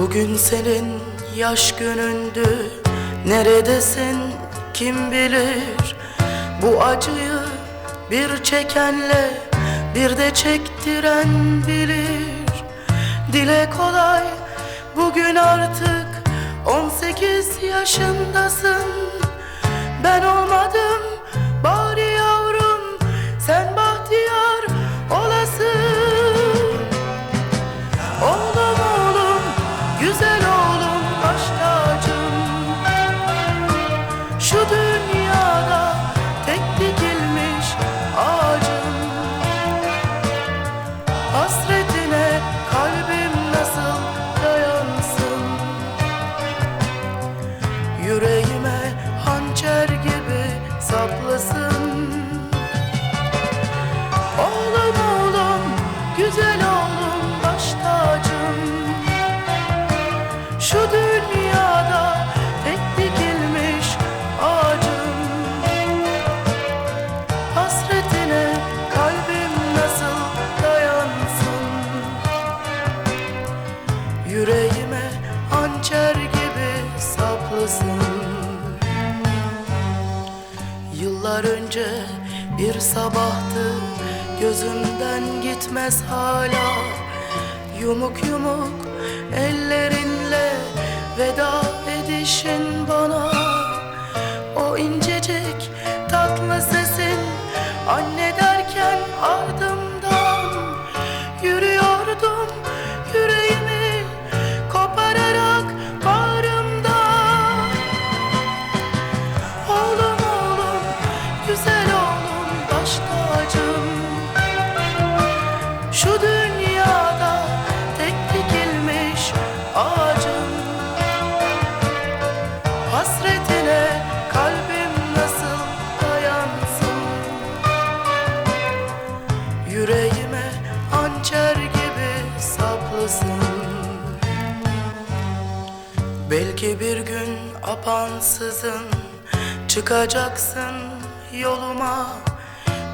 Bugün senin yaş günündü. Neredesin? Kim bilir? Bu acıyı bir çekenle Bir de çektiren bilir. Dile kolay bugün artık 18 yaşındasın. Ben olmadım Şu dünyada tek dikilmiş ağacım Hasretine kalbim nasıl dayansın? Yüreğime hançer gibi saplasın. Oğlum oğlum, güzel saplasın Yıllar önce bir sabahtı Gözümden gitmez hala. Yumuk yumuk ellerinle Veda edişin bana. O incecik tatlı sesin Anne derken ardımdan Belki bir gün apansızın çıkacaksın yoluma.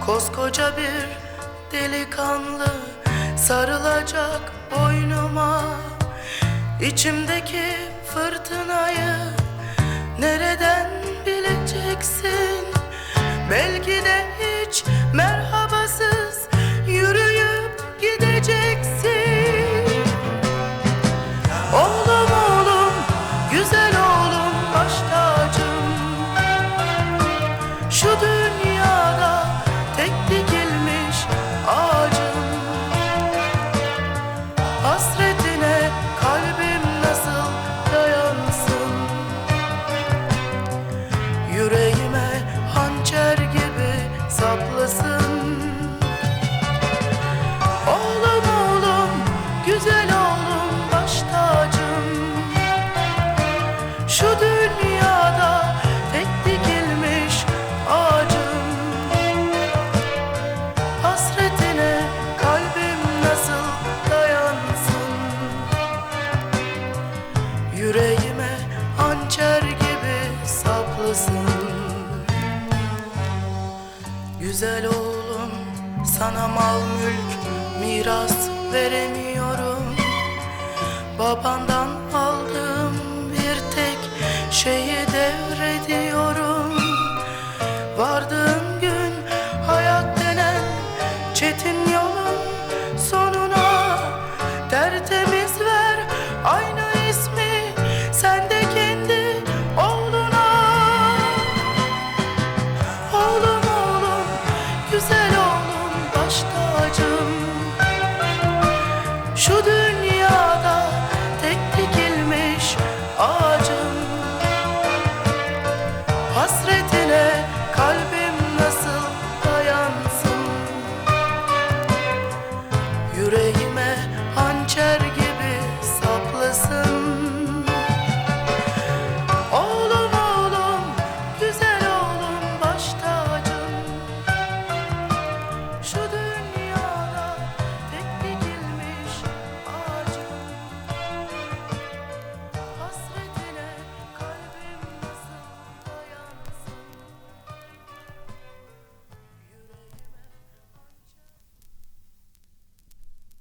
Koskoca bir delikanlı sarılacak boynuma. İçimdeki fırtınayı nereden bileceksin saplasın Güzel oğlum. Sana mal mülk miras veremiyorum. Babandan